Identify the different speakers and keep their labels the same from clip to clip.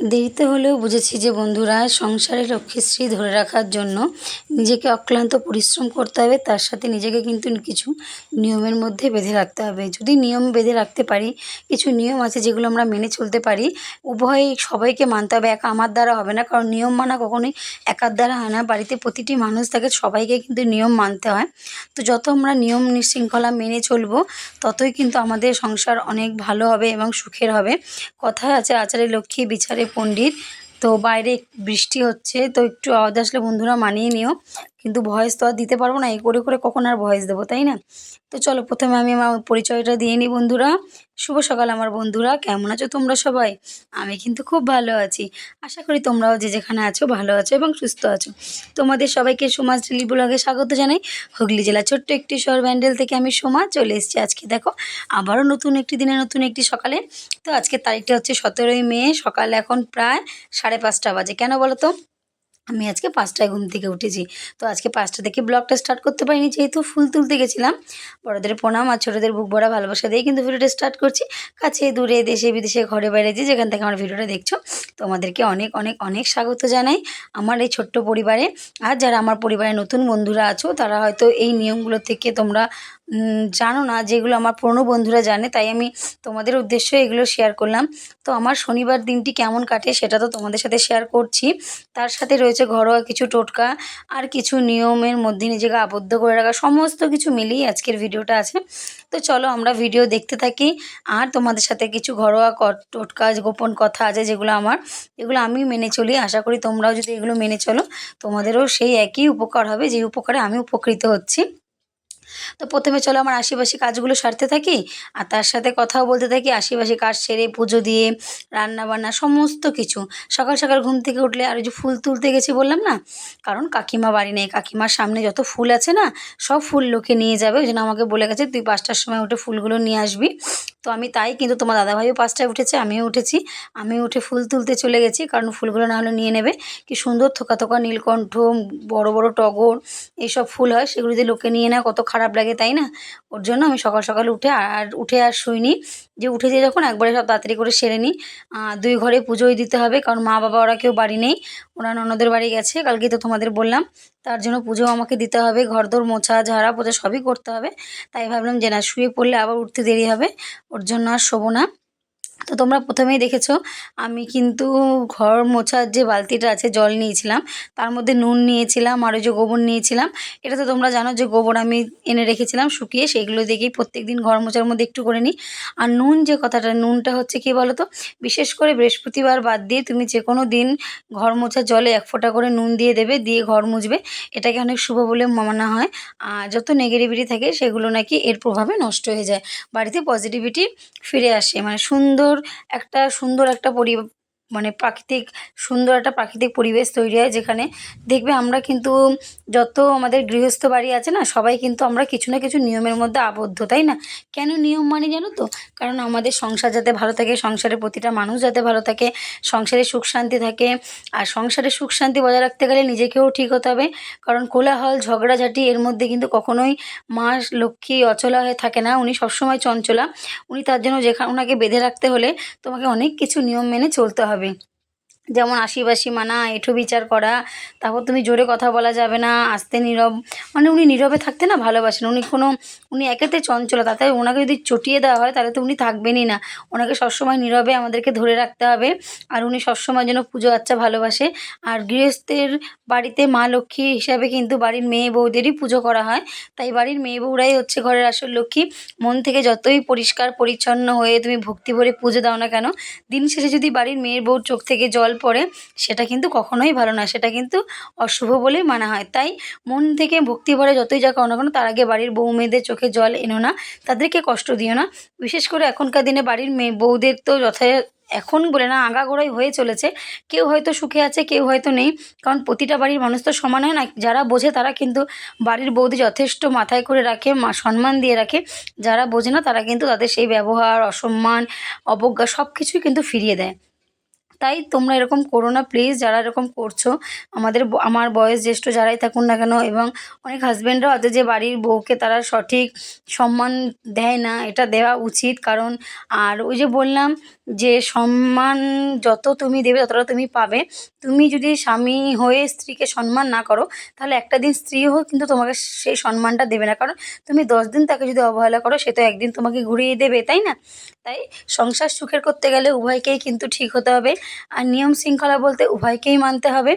Speaker 1: দেরিতে হলেও বুঝেছি যে বন্ধুরা, সংসারে লক্ষ্মীশ্রী ধরে রাখার জন্য নিজেকে অক্লান্ত পরিশ্রম করতে হবে, তার সাথে নিজেকে কিন্তু কিছু নিয়মের মধ্যে বেঁধে রাখতে হবে। যদি নিয়ম বেঁধে রাখতে পারি, কিছু নিয়ম আছে যেগুলো আমরা মেনে চলতে পারি, উভয় সবাইকে মানতে হবে, একা আমার দ্বারা হবে না, কারণ নিয়ম মানা কখনোই একার দ্বারা হয় না। বাড়িতে প্রতিটি মানুষ থাকে সবাইকে কিন্তু নিয়ম মানতে হয়। তো যত আমরা নিয়ম নিশৃঙ্খলা মেনে চলবো, ততই কিন্তু আমাদের সংসার অনেক ভালো হবে এবং সুখের হবে। কথায় আছে, আচারে লক্ষ্মী, বিচারে পণ্ডিত। তো বাইরে বৃষ্টি হচ্ছে তো একটু আওয়াজ আসলে বন্ধুরা মানিয়ে নিও। কিন্তু ভয়েস তো আর দিতে পারব না, এই করে করে কখন আর ভয়েস দেবো, তাই না? তো চলো প্রথমে আমি আমার পরিচয়টা দিয়ে নিই বন্ধুরা। শুভ সকাল আমার বন্ধুরা, কেমন আছো তোমরা সবাই? আমি কিন্তু খুব ভালো আছি। আশা করি তোমরাও যে যেখানে আছো ভালো আছো এবং সুস্থ আছো। তোমাদের সবাইকে সমাজ ডেলি ব্লগে স্বাগত জানাই। হুগলি জেলা ছোট্ট একটি শহর ব্যান্ডেল থেকে আমি সোমা চলে এসেছি আজকে, দেখো, আবারও নতুন একটি দিনে নতুন একটি সকালে। তো আজকে তারিখটা হচ্ছে সতেরোই মে, সকাল এখন প্রায় সাড়ে পাঁচটা বাজে। কেন বলো তো? আমি আজকে পাঁচটায় ঘুম থেকে উঠেছি। তো আজকে পাঁচটা থেকে ব্লগটা স্টার্ট করতে পারিনি, যেহেতু ফুল তুলতে গেছিলাম। বড়দের প্রণাম আর ছোটোদের বুক ভরা ভালোবাসা দিয়ে কিন্তু ভিডিওটা স্টার্ট করছি। কাছে, দূরে, দেশে, বিদেশে, ঘরে, বাইরে, যে যেখান থেকে আমার ভিডিওটা দেখছ, তোমাদেরকে অনেক অনেক অনেক স্বাগত জানাই আমার এই ছোট্ট পরিবারে। আর যারা আমার পরিবারে নতুন বন্ধুরা আছো, তারা হয়তো এই নিয়মগুলো থেকে তোমরা জানো না যেগুলো আমার পুরনো বন্ধুরা জানে, তাই আমি তোমাদের উদ্দেশ্যে এগুলো শেয়ার করলাম। তো আমার শনিবার দিনটি কেমন কাটে সেটা তো তোমাদের সাথে শেয়ার করছি। তার সাথে রয়েছে ঘরোয়া কিছু টোটকা আর কিছু নিয়মের মধ্যে নিজেকে আবদ্ধ করে রাখা, সমস্ত কিছু মিলিয়ে আজকের ভিডিওটা আছে। তো চলো আমরা ভিডিও দেখতে থাকি। আর তোমাদের সাথে কিছু ঘরোয়া টোটকা, গোপন কথা আছে যেগুলো আমার, এগুলো আমি মেনে চলি। আশা করি তোমরাও যদি এগুলো মেনে চলো, তোমাদেরও সেই একই উপকার হবে যে উপকারে আমি উপকৃত হচ্ছি। তো প্রথমে চলো আমার আশেপাশে কাজগুলো সারতে থাকি, আর তার সাথে কথাও বলতে থাকি, আশেপাশে কাজ সেরে পুজো দিয়ে রান্না বান্না সমস্ত কিছু। সকাল সকাল ঘুম থেকে উঠলে আর ওই যে ফুল তুলতে গেছি বললাম না? কারণ কাকিমা বাড়ি নেই, কাকিমার সামনে যত ফুল আছে না, সব ফুল লোকে নিয়ে যাবে, ওই জন্য আমাকে বলে গেছে, তুই পাঁচটার সময় উঠে ফুলগুলো নিয়ে আসবি। তো আমি তাই, কিন্তু তোমার দাদাভাইও পাঁচটায় উঠেছে, আমিও উঠেছি। আমি উঠে ফুল তুলতে চলে গেছি, কারণ ফুলগুলো না হলে নিয়ে নেবে। কি সুন্দর থোকা থোকা নীলকণ্ঠ, বড় বড় টগর, এইসব ফুল হয়, সেগুলো যদি লোকে নিয়ে নেয়, কত খারাপ লাগে, তাই না? ওর জন্য আমি সকাল সকাল উঠে আর উঠে আর শুইনি। যে উঠে যে যখন একবারে সব তাড়াতাড়ি করে সেরে নিই দুই ঘরে পুজোই দিতে হবে, কারণ মা বাবা ওরা কেউ বাড়ি নেই, ওরা ননদের বাড়ি গেছে কালকে তো তোমাদের বললাম। তার জন্য পুজো আমাকে দিতে হবে, ঘরদোর মোছা, ঝাড়া পোছা সবই করতে হবে। তাই ভাবলাম যে না, শুয়ে পড়লে আবার উঠতে দেরি হবে। ওর জন্য আর শোবো না। তো তোমরা প্রথমেই দেখেছ, আমি কিন্তু ঘর মোছার যে বালতিটা আছে জল নিয়েছিলাম, তার মধ্যে নুন নিয়েছিলাম আর ওই যে গোবর নিয়েছিলাম। এটা তো তোমরা জানো যে গোবর আমি এনে রেখেছিলাম শুকিয়ে সেইগুলো দেখেই প্রত্যেক দিন ঘর মোছার মধ্যে একটু করে নিই। আর নুন যে কথাটা, নুনটা হচ্ছে কি বলো তো বিশেষ করে বৃহস্পতিবার বাদ দিয়ে তুমি যে কোনো দিন ঘর মোছার জলে এক ফোঁটা করে নুন দিয়ে দেবে, দিয়ে ঘর মুছবে। এটাকে অনেক শুভ বলে মানা হয়। আর যত নেগেটিভিটি থাকে, সেগুলো নাকি এর প্রভাবে নষ্ট হয়ে যায়। বাড়িতে পজিটিভিটি ফিরে আসে। মানে সুন্দর একটা সুন্দর একটা পরি মানে প্রাকৃতিক, সুন্দর একটা প্রাকৃতিক পরিবেশ তৈরি হয় যেখানে। দেখবে আমরা কিন্তু যত আমাদের গৃহস্থ বাড়ি আছে না, সবাই কিন্তু আমরা কিছু না কিছু নিয়মের মধ্যে আবদ্ধ, তাই না? কেন নিয়ম মানে জানো তো? কারণ আমাদের সংসার যাতে ভালো থাকে, সংসারের প্রতিটা মানুষ যাতে ভালো থাকে, সংসারে সুখ শান্তি থাকে। আর সংসারে সুখ শান্তি বজায় রাখতে গেলে নিজেকেও ঠিক হতে হবে। কারণ কোলাহল, ঝগড়াঝাটি এর মধ্যে কিন্তু কখনোই মা লক্ষ্মী অচলা হয়ে থাকে না। উনি সবসময় চঞ্চলা। উনি তার জন্য যেখানে ওনাকে বেঁধে রাখতে হলে তোমাকে অনেক কিছু নিয়ম মেনে চলতে হবে। হবে যেমন আশিবাসি মানা, এঁঠো বিচার করা, তারপর তুমি জোরে কথা বলা যাবে না, আস্তে নীরব। মানে উনি নীরবে থাকতে না ভালোবাসেন, উনি কোনো, উনি একেতে চঞ্চলা, তাতে ওনাকে যদি চটিয়ে দেওয়া হয়, তাহলে তো উনি থাকবেনই না। ওনাকে সবসময় নীরবে আমাদেরকে ধরে রাখতে হবে, আর উনি সবসময় যেন পুজো আচ্ছা ভালোবাসে। আর গৃহস্থের বাড়িতে মা লক্ষ্মী হিসাবে কিন্তু বাড়ির মেয়ে বউদেরই পুজো করা হয়। তাই বাড়ির মেয়ে বউরাই হচ্ছে ঘরের আসল লক্ষ্মী। মন থেকে যতই পরিষ্কার, পরিচ্ছন্ন হয়ে তুমি ভক্তি ভরে পুজো দাও না কেন, দিন শেষে যদি বাড়ির মেয়ের বউর চোখ থেকে জল পড়ে, সেটা কিন্তু কখনোই ভালো না সেটা কিন্তু অশুভ বলেই মানা হয়। তাই মন থেকে ভক্তি ভরে যতই যা করো না কেন, তার আগে বাড়ির বউ মেয়েদের চোখে জল এনো না, তাদেরকে কষ্ট দিও না। বিশেষ করে এখনকার দিনে বাড়ির মেয়ে, বউদের তো যথা এখন বলে না, আগাগোড়াই হয়ে চলেছে। কেউ হয়তো সুখে আছে, কেউ হয়তো নেই। কারণ প্রতিটা বাড়ির মানুষ তো সমান হয় না। যারা বোঝে তারা কিন্তু বাড়ির বৌদি যথেষ্ট মাথায় করে রাখে, মা সম্মান দিয়ে রাখে। যারা বোঝে না, তারা কিন্তু তাদের সেই ব্যবহার, অসম্মান, অবজ্ঞা সব কিছুই কিন্তু ফিরিয়ে দেয়। তাই তোমরা এরকম করো না প্লিজ যারা এরকম করছ, আমাদের আমার বয়স জ্যেষ্ঠ যারাই থাকুন না কেন এবং অনেক হাজব্যান্ডরাও আছে যে বাড়ির বউকে তারা সঠিক সম্মান দেয় না, এটা দেওয়া উচিত। কারণ, আর ওই যে বললাম যে সম্মান যত তুমি দেবে, ততটা তুমি পাবে। তুমি যদি স্বামী হয়ে স্ত্রীকে সম্মান না করো, তাহলে একটা দিন স্ত্রী হোক কিন্তু তোমাকে সেই সম্মানটা দেবে না। কারণ, তুমি দশ দিন তাকে যদি অবহেলা করো, সে তো একদিন তোমাকে ঘুরিয়ে দেবে, তাই না? তাই সংসার সুখের করতে গেলে উভয়কেই কিন্তু ঠিক হতে হবে। আর নিয়ম শৃঙ্খলা বলতে উভয়কেই মানতে হবে।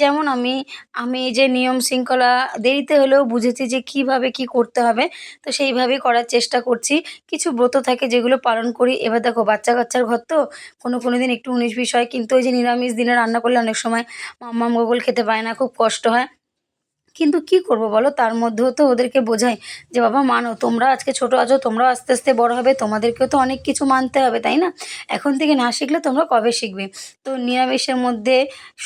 Speaker 1: যেমন আমি আমি যে নিয়ম শৃঙ্খলা দেরিতে হলেও বুঝেছি যে কীভাবে কি করতে হবে, তো সেইভাবেই করার চেষ্টা করছি। কিছু ব্রত থাকে যেগুলো পালন করি। এবার দেখো বাচ্চা কাচ্চার ঘর তো, কোনো কোনো দিন একটু উনিশ বিশ হয়, কিন্তু ওই যে নিরামিষ দিনে রান্না করলে অনেক সময় মাম্মাম গোগল খেতে পায় না, খুব কষ্ট হয়। কিন্তু কি করব বলো? তার মধ্যেও তো ওদেরকে বোঝাই যে, বাবা, মানো, তোমরা আজকে ছোট আছো, তোমরাও আস্তে আস্তে বড় হবে, তোমাদেরকেও তো অনেক কিছু মানতে হবে, তাই না? এখন থেকে না শিখলে তোমরা কবে শিখবে? তো নিরামিষের মধ্যে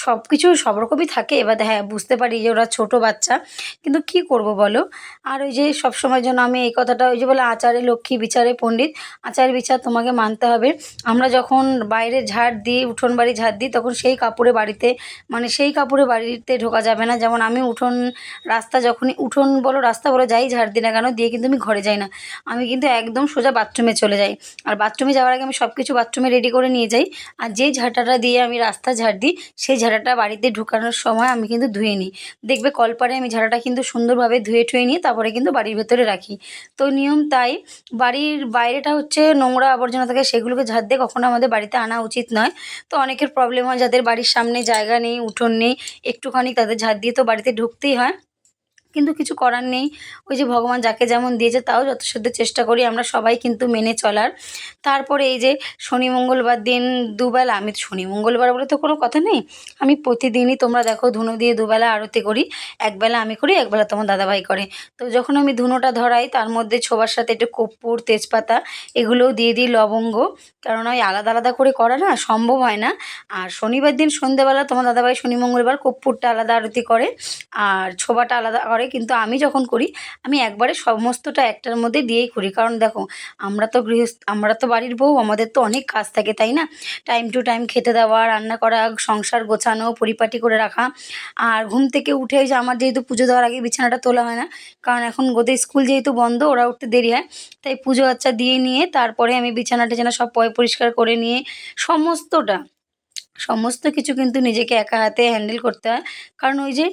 Speaker 1: সব কিছু সব রকমই থাকে। এবার হ্যাঁ বুঝতে পারি যে ওরা ছোট বাচ্চা, কিন্তু কি করব বলো? আর ওই যে সব সময় জন্য আমি এই কথাটা, ওই যে বলে আচারে লক্ষ্মী, বিচারে পণ্ডিত, আচার, বিচার তোমাকে মানতে হবে। আমরা যখন বাইরে ঝাড় দিই, উঠোন বাড়ি ঝাড় দিই, তখন সেই কাপড়ে বাড়িতে মানে সেই কাপড়ে বাড়িতে ঢোকা যাবে না। যেমন আমি উঠোন রাস্তা যখনই উঠোন বলো, রাস্তা বলো, যাই ঝাড় দিই না কেন, দিয়ে কিন্তু আমি ঘরে যাই না। আমি কিন্তু একদম সোজা বাথরুমে চলে যাই। আর বাথরুমে যাওয়ার আগে আমি সব কিছু বাথরুমে রেডি করে নিয়ে যাই। আর যেই ঝাঁটাটা দিয়ে আমি রাস্তা ঝাড় দিই, সেই ঝাঁটাটা বাড়িতে ঢুকানোর সময় আমি কিন্তু ধুয়ে নিই। দেখবে কলপারে আমি ঝাঁটাটা কিন্তু সুন্দরভাবে ধুয়ে টুয়ে নিয়ে তারপরে কিন্তু বাড়ির ভেতরে রাখি। তো নিয়ম তাই, বাড়ির বাইরেটা হচ্ছে নোংরা আবর্জনা থাকে, সেগুলোকে ঝাড় দিয়ে কখনো আমাদের বাড়িতে আনা উচিত নয়। তো অনেকের প্রবলেম হয়, যাদের বাড়ির সামনে জায়গা নেই, উঠোন নেই, একটুখানি তাদের ঝাড় দিয়ে তো বাড়িতে ঢুকতেই হয়। কিন্তু কিছু করার নেই। ওই যে ভগবান যাকে যেমন দিয়েছে তাও যথাসাধ্য চেষ্টা করি আমরা সবাই কিন্তু মেনে চলার। তারপরে এই যে শনি মঙ্গলবার দিন দুবেলা, আমি শনি মঙ্গলবার বলে তো কোনো কথা নেই। আমি প্রতিদিনই তোমরা দেখো ধুনো দিয়ে দুবেলা আরতি করি, একবেলা আমি করি, একবেলা তোমার দাদাভাই করে। তো যখন আমি ধুনোটা ধরাই তার মধ্যে ছোবার সাথে একটু কর্পূর, তেজপাতা এগুলোও দিয়ে দিই লবঙ্গ। কারণ ওই আলাদা আলাদা করে করা না, সম্ভব হয় না। আর শনিবার দিন সন্ধ্যেবেলা তোমার দাদাভাই শনি মঙ্গলবার কর্পূরটা আলাদা আরতি করে, আর ছোবাটা আলাদা করে কিন্তু আমি যখন করি, আমি একবারে সমস্তটা একটার মধ্যে দিয়েই করি। কারণ দেখো, আমরা তো গৃহস্থ, আমরা তো বাড়ির বউ, আমাদের তো অনেক কাজ থাকে, তাই না? টাইম টু টাইম খেতে দেওয়া, রান্না করা, সংসার গোছানো, পরিপাটি করে রাখা। আর ঘুম থেকে উঠে যে আমার যেহেতু পুজো দেওয়ার আগে বিছানাটা তোলা হয় না, কারণ এখন ওদের স্কুল যেহেতু বন্ধ, ওরা উঠতে দেরি হয়, তাই পুজো আচ্চা দিয়ে নিয়ে তারপরে আমি বিছানা টিছানা সব পয় পরিষ্কার করে নিয়ে সমস্তটা, সমস্ত কিছু কিন্তু নিজেকে একা হাতে হ্যান্ডেল করতে হয়। কারণ ওই যে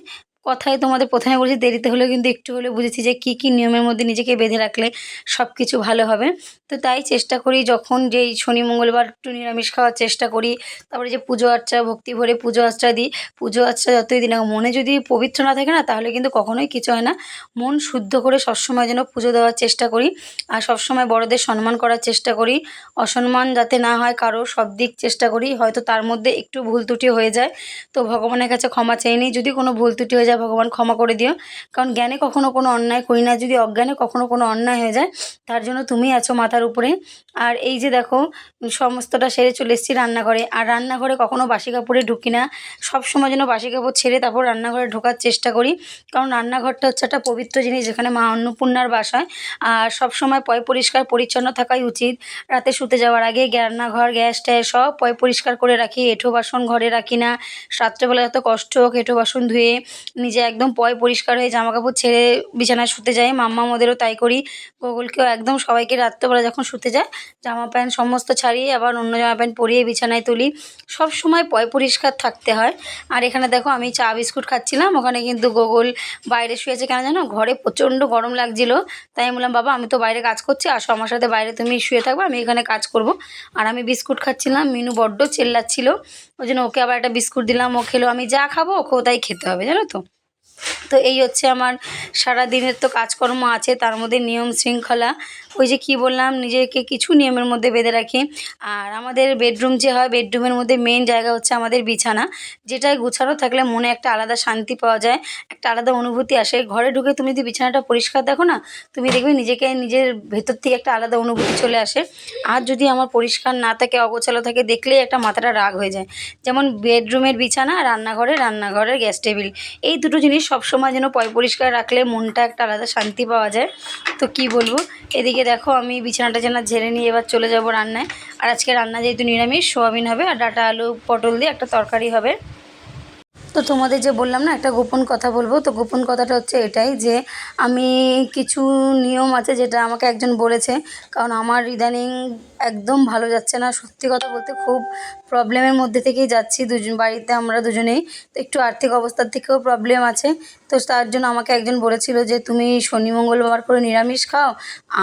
Speaker 1: কথায় তোমাদের প্রথমে বলেছি, দেরিতে হলেও কিন্তু একটু হলেও বুঝেছি যে কী কী নিয়মের মধ্যে নিজেকে বেঁধে রাখলে সব কিছু ভালো হবে। তো তাই চেষ্টা করি যখন যেই শনি, মঙ্গলবার একটু নিরামিষ খাওয়ার চেষ্টা করি, তারপরে যে পুজো আর্চা, ভক্তি ভরে পুজো আর্চা দিই, পুজো আর্চা যতই দিন মনে যদি পবিত্র না থাকে না, তাহলে কিন্তু কখনোই কিছু হয় না। মন শুদ্ধ করে সবসময় যেন পুজো দেওয়ার চেষ্টা করি, আর সবসময় বড়দের সম্মান করার চেষ্টা করি। অসম্মান যাতে না হয়, কারও সব দিক চেষ্টা করি, হয়তো তার মধ্যে একটু ভুল ত্রুটি হয়ে যায়। তো ভগবানের কাছে ক্ষমা চেয়ে নিই, যদি কোনো ভুল ত্রুটি হয়ে যায় ভগবান ক্ষমা করে দিও। কারণ জ্ঞানে কখনো কোনো অন্যায় করি না, যদি অজ্ঞানে কখনো কোনো অন্যায় হয়ে যায়, তার জন্য তুমি আছো মাথার উপরে। আর এই যে দেখো, সমস্তটা সেরে চলে এসেছি রান্নাঘরে। আর রান্নাঘরে কখনো বাসি কাপড়ে ঢুকি না। সব সময় যেন বাসি কাপড় ছেড়ে তারপর রান্নাঘরে ঢোকার চেষ্টা করি। কারণ রান্নাঘরটা হচ্ছে একটা পবিত্র জিনিস, যেখানে মা অন্নপূর্ণার বাস হয়। আর সব সময় পয় পরিষ্কার, পরিচ্ছন্ন থাকাই উচিত। রাতে শুতে যাওয়ার আগে রান্নাঘর, গ্যাস, ট্যাস সব পয় পরিষ্কার করে রাখি। এঁঠো বাসন ঘরে রাখি না। রাত্রেবেলা যত কষ্ট হোক এঁঠো বাসন ধুয়ে নিজে একদম পয় পরিষ্কার হয়ে জামা কাপড় ছেড়ে বিছানায় শুতে যাই। মাম্মা ওদেরও তাই করি। গোগলকেও একদম সবাইকে রাত্রেবেলা যখন শুতে যায়, জামা প্যান্ট সমস্ত ছাড়িয়ে আবার অন্য জামা প্যান্ট পরিয়ে বিছানায় তুলি। সব সময় পয় পরিষ্কার থাকতে হয়। আর এখানে দেখো আমি চা বিস্কুট খাচ্ছিলাম। ওখানে কিন্তু গোগল বাইরে শুয়েছে কেন জানো? ঘরে প্রচণ্ড গরম লাগছিল। তাই আমি বললাম, বাবা, আমি তো বাইরে কাজ করছি। আসো আমার সাথে বাইরে তুমি শুয়ে থাকবে, আমি এখানে কাজ করব। আর আমি বিস্কুট খাচ্ছিলাম। মিনু বড্ড চেল্লাচ্ছিল। ওই জন্য ওকে আবার একটা বিস্কুট দিলাম। ও খেলো। আমি যা খাব ওকেও তাই খেতে হবে, জানো তো? তো এই হচ্ছে আমার সারা দিনের তো কাজকর্ম আছে, তার মধ্যে নিয়ম শৃঙ্খলা। ওই যে কি বললাম, নিজেকে কিছু নিয়মের মধ্যে বেঁধে রাখি। আর আমাদের বেডরুম যে হয় বেডরুমের মধ্যে মেন জায়গা হচ্ছে আমাদের বিছানা। যেটায় গুছানো থাকলে মনে একটা আলাদা শান্তি পাওয়া যায়, একটা আলাদা অনুভূতি আসে। ঘরে ঢুকে তুমি যদি বিছানাটা পরিষ্কার দেখো না, তুমি দেখবে নিজেকে, নিজের ভেতর থেকে একটা আলাদা অনুভূতি চলে আসে। আর যদি আমার পরিষ্কার না থাকে, অগোছালো থাকে, দেখলেই একটা মাথাটা রাগ হয়ে যায়। যেমন বেডরুমের বিছানা, রান্নাঘরে, রান্নাঘরের গ্যাস টেবিল এই দুটো জিনিস সবসময় যেন পয়, পরিষ্কার রাখলে মনটা একটা আলাদা শান্তি পাওয়া যায়। তো কি বলব? এদিকে দেখো আমি বিছানাটা যেন ঝেড়ে নিয়ে এবার চলে যাব রান্নায়। আর আজকে রান্না যেহেতু নিরামিষ, সোয়াবিন হবে আর ডাটা আলু, পটল দিয়ে একটা তরকারি হবে। তো তোমাদের যে বললাম না, একটা গোপন কথা বলব। তো গোপন কথাটা হচ্ছে এটাই যে, আমি কিছু নিয়ম আছে যেটা আমাকে একজন বলেছে, কারণ আমার ইদানিং একদম ভালো যাচ্ছে না। সত্যি কথা বলতে খুব প্রবলেমের মধ্যে থেকেই যাচ্ছি দুজন, বাড়িতে আমরা দুজনেই। তো একটু আর্থিক অবস্থার থেকেও প্রবলেম আছে। তো তার জন্য আমাকে একজন বলেছিল যে, তুমি শনি মঙ্গলবার করে নিরামিষ খাও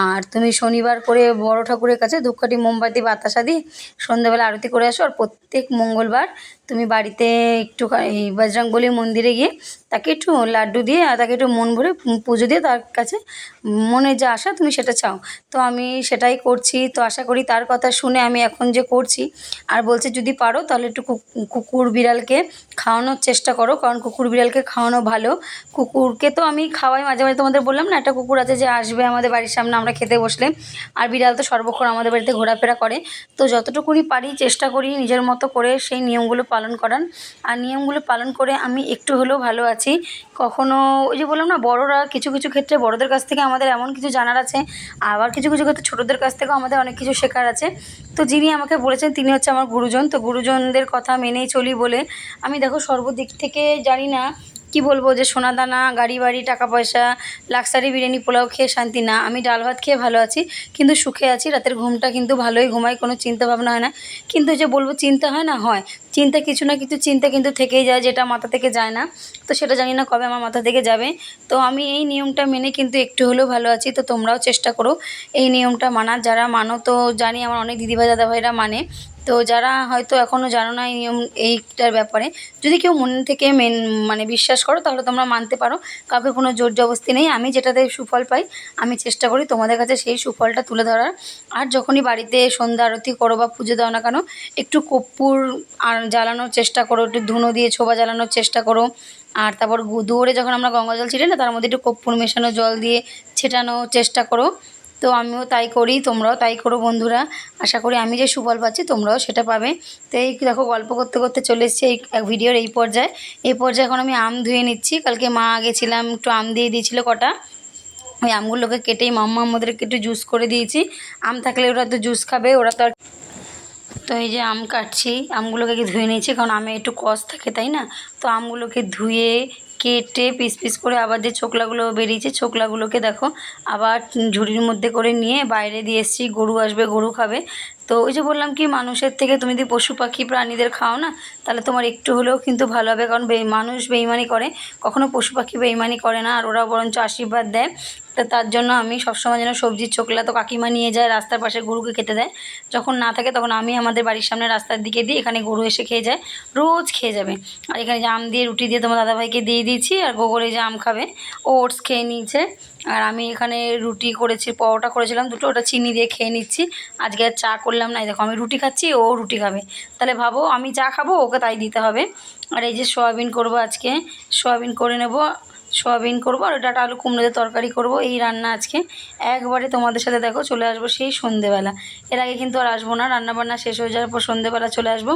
Speaker 1: আর তুমি শনিবার করে বড় ঠাকুরের কাছে ধূপকাঠি, মোমবাতি, বাতাসা দিয়ে সন্ধ্যাবেলা আরতি করে আসো আর প্রত্যেক মঙ্গলবার তুমি বাড়িতে একটু এই বজরংবলী মন্দিরে গিয়ে তাকে একটু লাড্ডু দিয়ে আর তাকে একটু মন ভরে পুজো দিয়ে তার কাছে মনে যা আশা তুমি সেটা চাও। তো আমি সেটাই করছি। তো আশা করি তার কথা শুনে আমি এখন যে করছি আর বলছে যদি পারো তাহলে একটু কুকুর বিড়ালকে খাওয়ানোর চেষ্টা করো। কারণ কুকুর বিড়ালকে খাওয়ানো ভালো। কুকুরকে তো আমি খাওয়াই, মাঝে মাঝে তোমাদের বললাম না, একটা কুকুর আছে যে আসবে আমাদের বাড়ির সামনে, আমরা খেতে বসলে। আর বিড়াল তো সর্বক্ষণ আমাদের বাড়িতে ঘোরাফেরা করে। তো যতটুকুনি পারি চেষ্টা করি নিজের মতো করে সেই নিয়মগুলো পালন করান আর নিয়মগুলো পালন করে আমি একটু হলেও ভালো আছি। কখনো ওই যে বললাম না, বড়রা কিছু কিছু ক্ষেত্রে বড়দের কাছ থেকে আমাদের এমন কিছু জানার আছে, আবার কিছু কিছু ক্ষেত্রে ছোটোদের কাছ থেকেও আমাদের অনেক কিছু শেখার আছে। তো যিনি আমাকে বলেছেন, তিনি হচ্ছে আমার গুরুজন। তো গুরুজনদের কথা মেনেই চলি বলে। আমি দেখো সর্বদিক থেকে জানি না কি বলব যে সোনা দানা গাড়ি বাড়ি টাকা পয়সা লাক্সারি বিরিয়ানি, পোলাও খেয়ে শান্তি না। আমি ডাল ভাত খেয়ে ভালো আছি, কিন্তু সুখে আছি। রাতের ঘুমটা কিন্তু ভালোই ঘুমাই কোনো চিন্তা ভাবনা হয় না। কিন্তু যে বলব চিন্তা হয় না, হয়। চিন্তা কিছু না কিছু চিন্তা কিন্তু থেকেই যায়, যেটা মাথা থেকে যায় না। তো সেটা জানি না কবে আমার মাথা থেকে যাবে। তো আমি এই নিয়মটা মেনে কিন্তু একটু হলেও ভালো আছি। তো তোমরাও চেষ্টা করো এই নিয়মটা মানার। যারা মানো তো জানি আমার অনেক দিদিভাই, দাদাভাইরা মানে। তো যারা হয়তো এখনও জানো না এই নিয়ম, এইটার ব্যাপারে, যদি কেউ মন থেকে মেন মানে বিশ্বাস করো, তাহলে তোমরা মানতে পারো। কাউকে কোনো জোর জবস্তি নেই। আমি যেটাতে সুফল পাই, আমি চেষ্টা করি তোমাদের কাছে সেই সুফলটা তুলে ধরার। আর যখনই বাড়িতে সন্ধ্যা আরতি করো বা পুজো দাও না কেন, একটু কর্পূর আর জ্বালানোর চেষ্টা করো, একটু ধুনো দিয়ে ছোবা জ্বালানোর চেষ্টা করো। আর তারপর দুয়ারে যখন আমরা গঙ্গা জল ছিটাই না, তার মধ্যে একটু কর্পূর মেশানো, জল দিয়ে ছেটানোর চেষ্টা করো। তো আমিও তাই করি, তোমরাও তাই করো বন্ধুরা। আশা করি আমি যে সুফল পাচ্ছি, তোমরাও সেটা পাবে। তো এই দেখো, গল্প করতে করতে চলে এসেছি এই ভিডিওর এই পর্যায়ে। এই পর্যায়ে এখন আমি আম ধুয়ে নিচ্ছি। কালকে মা গেছিলাম একটু আম দিয়ে দিয়েছিল কটা। ওই আমগুলোকে কেটেই মাম্মা আমাদেরকে একটু জুস করে দিয়েছি। আম থাকলে ওরা তো জুস খাবে, ওরা তো আর তো এই যে আম কাটছি, আমগুলোকে কি ধুয়ে নিয়েছি? কারণ আমে একটু কষ থাকে, তাই না? তো আমগুলোকে ধুয়ে কেটে পিস পিস করে আবার যে ছোকলাগুলো বেরিয়েছে, ছোকলাগুলোকে দেখো, আবার ঝুড়ির মধ্যে করে নিয়ে বাইরে দিয়ে এসেছি, গরু আসবে, গরু খাবে। তো ওই যে বললাম কি, মানুষের থেকে তুমি যদি পশু পাখি, প্রাণীদের খাও না তাহলে তোমার একটু হলেও কিন্তু ভালো হবে। কারণ মানুষ বেইমানি করে, কখনো পশু পাখি বেইমানি করে না, আর ওরা বরঞ্চ আশীর্বাদ দেয়। তো তার জন্য আমি সবসময় যেন সবজির ছোকলা তো কাকিমা নিয়ে যায়, রাস্তার পাশে গরুকে খেতে দেয়। যখন না থাকে তখন আমি আমাদের বাড়ির সামনে রাস্তার দিকে দিই, এখানে গরু এসে খেয়ে যায়, রোজ খেয়ে যাবে। আর এখানে যে আম দিয়ে রুটি দিয়ে তোমার দাদাভাইকে দিয়ে দিয়েছি, আর গোগরে যে আম খাবে ওটস খেয়ে নিয়েছে। আর আমি এখানে রুটি করেছি, পরোটা করেছিলাম দুটো, ওটা চিনি দিয়ে খেয়ে নিচ্ছি। আজকে আর চা করলাম না দেখো আমি রুটি খাচ্ছি, ও রুটি খাবে। তাহলে ভাবো আমি চা খাব, ওকে তাই দিতে হবে। আর এই যে সয়াবিন করব আজকে সয়াবিন করে নেব। সয়াবিন করব আর ডাটা আলু কুমড়ো দিয়ে তরকারি করব। এই রান্না আজকে। একবারে তোমাদের সাথে দেখো, চলে আসব সেই সন্ধেবেলা। এর আগে কিন্তু আর আসব না রান্না বান্না শেষ হয়ে যাওয়ার পর সন্ধেবেলা চলে আসব।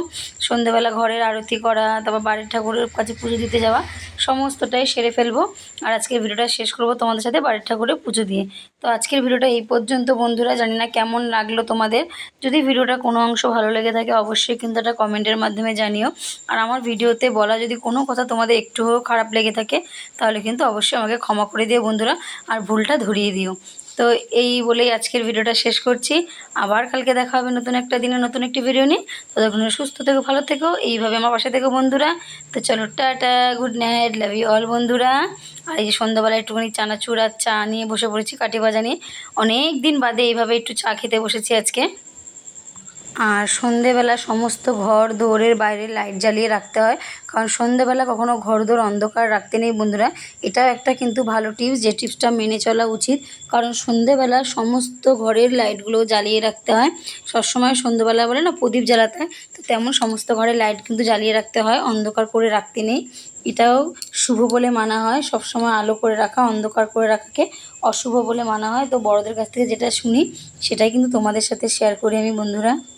Speaker 1: সন্ধেবেলা ঘরের আরতি করা, তারপর বাড়ির ঠাকুরের কাছে পুজো দিতে যাওয়া, সমস্তটাই সেরে ফেলব। আর আজকের ভিডিওটা শেষ করব তোমাদের সাথে বাড়ির ঠাকুরের পুজো দিয়ে। তো আজকের ভিডিওটা এই পর্যন্ত বন্ধুরা, জানি না কেমন লাগল তোমাদের। যদি ভিডিওটা কোনো অংশ ভালো লেগে থাকে, অবশ্যই কিন্তু একটা কমেন্টের মাধ্যমে জানিও। আর আমার ভিডিওতে বলা যদি কোনো কথা তোমাদের একটুও খারাপ লেগে থাকে, তাহলে কিন্তু অবশ্যই আমাকে ক্ষমা করে দিও বন্ধুরা, আর ভুলটা ধরিয়ে দিও। তো এই বলেই আজকের ভিডিওটা শেষ করছি। আবার কালকে দেখা হবে নতুন একটা দিনে নতুন একটি ভিডিও নিয়ে। ততক্ষণ সুস্থ থেকো, ভালো থেকো, এইভাবে আমার পাশে থেকো বন্ধুরা। তো চলো tata, good night love you all বন্ধুরা। আর এই যে সন্ধ্যাবেলা একটুখানি চানাচুর আর চা নিয়ে বসে পড়েছি, কাঠি ভাজা নিয়ে। অনেক দিন বাদে এইভাবে একটু চা খেতে বসেছি আজকে। আর সন্ধেবেলা সমস্ত ঘর দৌড়ের বাইরে লাইট জ্বালিয়ে রাখতে হয়। কারণ সন্ধেবেলা কখনো ঘর দৌড় অন্ধকার রাখতে নেই বন্ধুরা। এটাও একটা কিন্তু ভালো টিপস যে টিপসটা মেনে চলা উচিত। কারণ সন্ধেবেলা সমস্ত ঘরের লাইটগুলো জ্বালিয়ে রাখতে হয়। সবসময় সন্ধেবেলা বলে না প্রদীপ জ্বালাতে হয়। তো তেমন সমস্ত ঘরের লাইট কিন্তু জ্বালিয়ে রাখতে হয়, অন্ধকার করে রাখতে নেই। এটাও শুভ বলে মানা হয়। সবসময় আলো করে রাখা, অন্ধকার করে রাখাকে অশুভ বলে মানা হয়। তো বড়দের কাছ থেকে যেটা শুনি, সেটাই কিন্তু তোমাদের সাথে শেয়ার করি আমি বন্ধুরা।